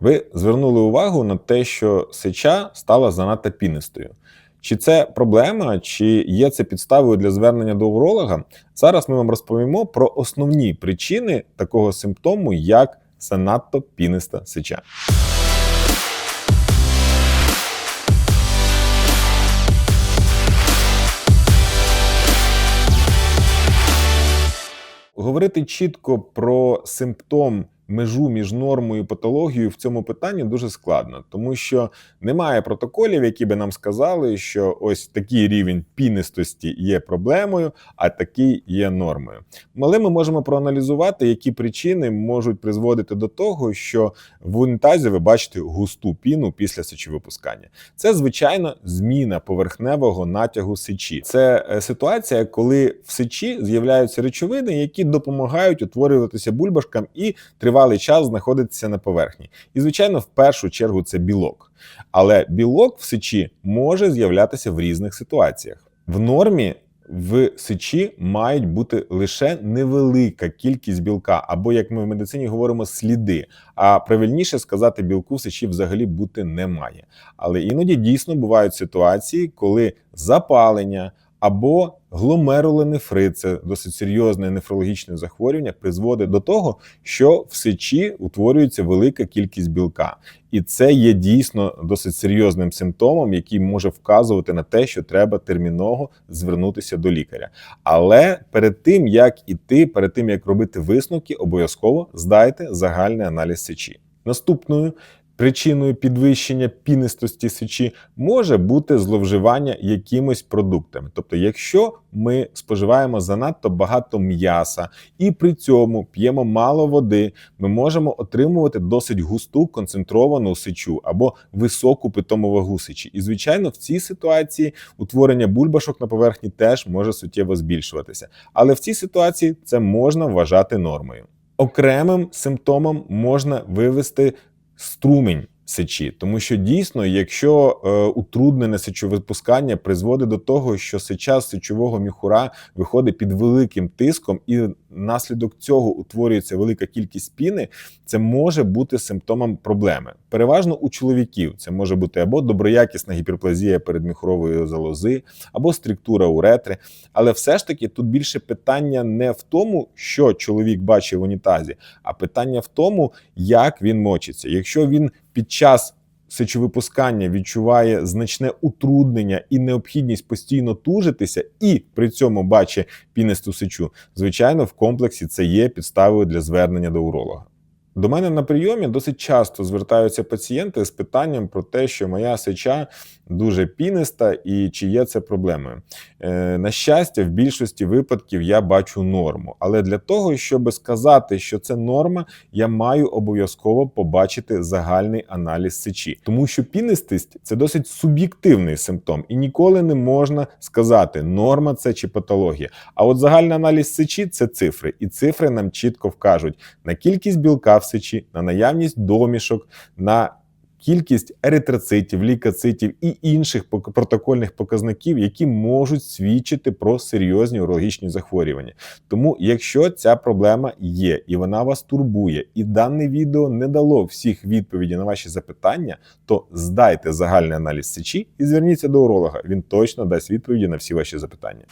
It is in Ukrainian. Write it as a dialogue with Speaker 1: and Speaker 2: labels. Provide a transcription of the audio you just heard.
Speaker 1: Ви звернули увагу на те, що сеча стала занадто пінистою. Чи це проблема, чи є це підставою для звернення до уролога? Зараз ми вам розповімо про основні причини такого симптому, як занадто піниста сеча. Говорити чітко про симптом межу між нормою і патологією в цьому питанні дуже складно, тому що немає протоколів, які би нам сказали, що ось такий рівень пінистості є проблемою, а такий є нормою. Але ми можемо проаналізувати, які причини можуть призводити до того, що в унітазі ви бачите густу піну після сечовипускання. Це звичайно зміна поверхневого натягу сечі. Це е, ситуація, коли в сечі з'являються речовини, які допомагають утворюватися бульбашкам і тривалий час знаходитися на поверхні. І, звичайно, в першу чергу це білок. Але білок в сечі може з'являтися в різних ситуаціях. В нормі в сечі мають бути лише невелика кількість білка, або як ми в медицині говоримо, сліди. А правильніше сказати, білку в сечі взагалі бути не має. Але іноді дійсно бувають ситуації, коли запалення або гломерулонефрит, це досить серйозне нефрологічне захворювання, призводить до того, що в сечі утворюється велика кількість білка, і це є дійсно досить серйозним симптомом, який може вказувати на те, що треба терміново звернутися до лікаря. Але перед тим як іти, перед тим як робити висновки, обов'язково здайте загальний аналіз сечі. Наступною Причиною підвищення пінистості сечі може бути зловживання якимось продуктами. Тобто, якщо ми споживаємо занадто багато м'яса і при цьому п'ємо мало води, ми можемо отримувати досить густу концентровану сечу або високу питому вагу сечі. І, звичайно, в цій ситуації утворення бульбашок на поверхні теж може суттєво збільшуватися. Але в цій ситуації це можна вважати нормою. Окремим симптомом можна вивести струмінь сечі, тому що дійсно, якщо е, утруднене сечовипускання призводить до того, що сеча з сечового міхура виходить під великим тиском, і наслідок цього утворюється велика кількість піни, це може бути симптомом проблеми. Переважно у чоловіків це може бути або доброякісна гіперплазія передміхурової залози, або структура уретри. Але все ж таки тут більше питання не в тому, що чоловік бачить в унітазі, а питання в тому, як він мочиться. Якщо він під час сечовипускання відчуває значне утруднення і необхідність постійно тужитися, і при цьому бачить пінисту сечу, звичайно, в комплексі це є підставою для звернення до уролога. До мене на прийомі досить часто звертаються пацієнти з питанням про те, що моя сеча дуже піниста і чи є це проблемою. Е, на щастя, в більшості випадків я бачу норму. Але для того, щоб сказати, що це норма, я маю обов'язково побачити загальний аналіз сечі, тому що пінистість це досить суб'єктивний симптом, і ніколи не можна сказати, норма це чи патологія. А от загальний аналіз сечі це цифри, і цифри нам чітко вкажуть на кількість білка в сечі, на наявність домішок, на кількість еритроцитів, лікоцитів і інших протокольних показників, які можуть свідчити про серйозні урологічні захворювання. Тому, якщо ця проблема є і вона вас турбує, і дане відео не дало всіх відповідей на ваші запитання, то здайте загальний аналіз сечі і зверніться до уролога. Він точно дасть відповіді на всі ваші запитання.